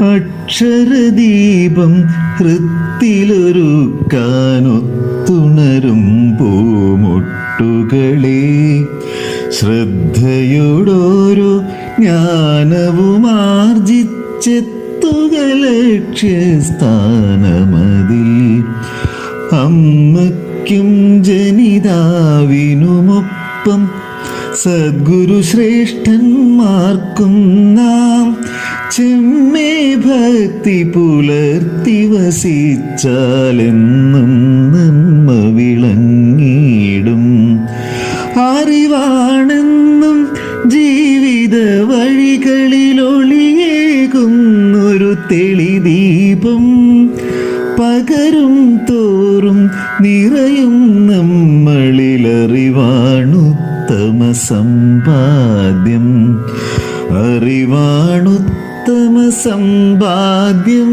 അക്ഷരദീപം ഹൃത്തിലൊരുക്കാനൊത്തുണരും പൂമൊട്ടുകളെ. ശ്രദ്ധയോടോരോ ജ്ഞാനവുമാർജിച്ചെത്തുക ലക്ഷ്യസ്ഥാനമതിൽ അമ്മയ്ക്കും ജനിതാവിനുമൊപ്പം സദ്ഗുരു ശ്രേഷ്ഠന്മാർക്കും നാം ചെമ്മേ ഭക്തി പുലർത്തി വസിച്ചാലെന്നും നമ്മ വിളങ്ങിയിടും. അറിവാണെന്നും ജീവിത വഴികളിൽ ഒളിയേകുന്നൊരു തെളിദീപം. പകരും തോറും നിറയും നമ്മളിലറിവാണുത്തമ സമ്പാദ്യം അറിവാണുത്തമ സമ്പാദ്യം